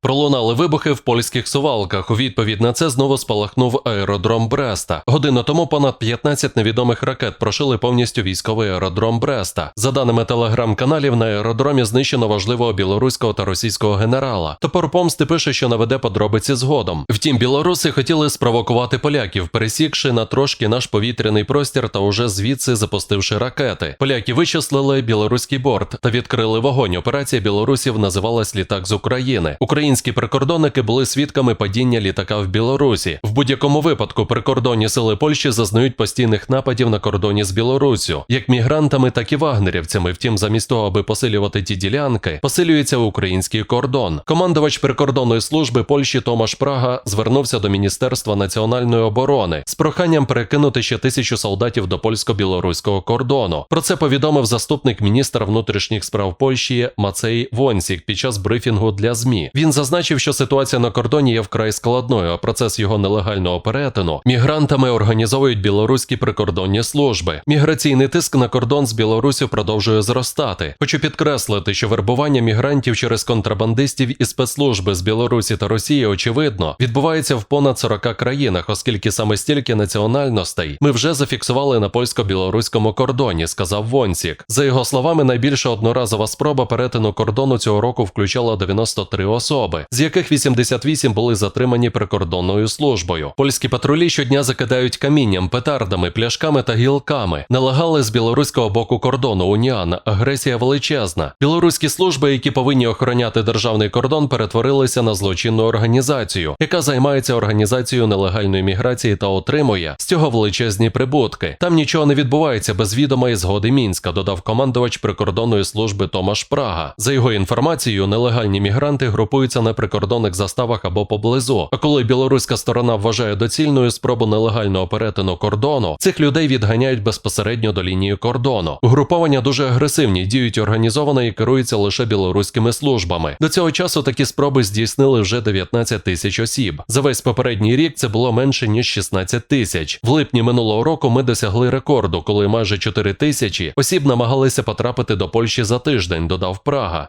Пролунали вибухи в польських сувалках. У відповідь на це знову спалахнув аеродром Бреста. Годину тому понад 15 невідомих ракет прошили повністю військовий аеродром Бреста. За даними телеграм-каналів, на аеродромі знищено важливого білоруського та російського генерала. Топор помсти пише, що наведе подробиці згодом. Втім, білоруси хотіли спровокувати поляків, пересікши на трошки наш повітряний простір та уже звідси запустивши ракети. Поляки вичислили білоруський борт та відкрили вогонь. Операція білорусів називалась літак з України. Українські прикордонники були свідками падіння літака в Білорусі. В будь-якому випадку прикордонні сили Польщі зазнають постійних нападів на кордоні з Білоруссю, як мігрантами, так і вагнерівцями. Втім, замість того, аби посилювати ті ділянки, посилюється український кордон. Командувач прикордонної служби Польщі Томаш Прага звернувся до Міністерства національної оборони з проханням перекинути ще тисячу солдатів до польсько-білоруського кордону. Про це повідомив заступник міністра внутрішніх справ Польщі Мацей Вонсік під час брифінгу для ЗМІ. Він зазначив, що ситуація на кордоні є вкрай складною, а процес його нелегального перетину мігрантами організовують білоруські прикордонні служби. Міграційний тиск на кордон з Білорусю продовжує зростати. Хочу підкреслити, що вербування мігрантів через контрабандистів і спецслужби з Білорусі та Росії очевидно відбувається в понад 40 країнах, оскільки саме стільки національностей ми вже зафіксували на польсько-білоруському кордоні, сказав Вонсік. За його словами, найбільша одноразова спроба перетину кордону цього року включала 93 особи, з яких 88 були затримані прикордонною службою. Польські патрулі щодня закидають камінням, петардами, пляшками та гілками. Налагали з білоруського боку кордону Уніан. Агресія величезна. Білоруські служби, які повинні охороняти державний кордон, перетворилися на злочинну організацію, яка займається організацією нелегальної міграції та отримує з цього величезні прибутки. Там нічого не відбувається без відома і згоди мінська, додав командувач прикордонної служби Томаш Прага. За його інформацією, нелегальні мігранти групуються на прикордонних заставах або поблизу. А коли білоруська сторона вважає доцільною спробу нелегального перетину кордону, цих людей відганяють безпосередньо до лінії кордону. Угруповання дуже агресивні, діють організовано і керуються лише білоруськими службами. До цього часу такі спроби здійснили вже 19 тисяч осіб. За весь попередній рік це було менше ніж 16 тисяч. В липні минулого року ми досягли рекорду, коли майже 4 тисячі осіб намагалися потрапити до Польщі за тиждень, додав Прага.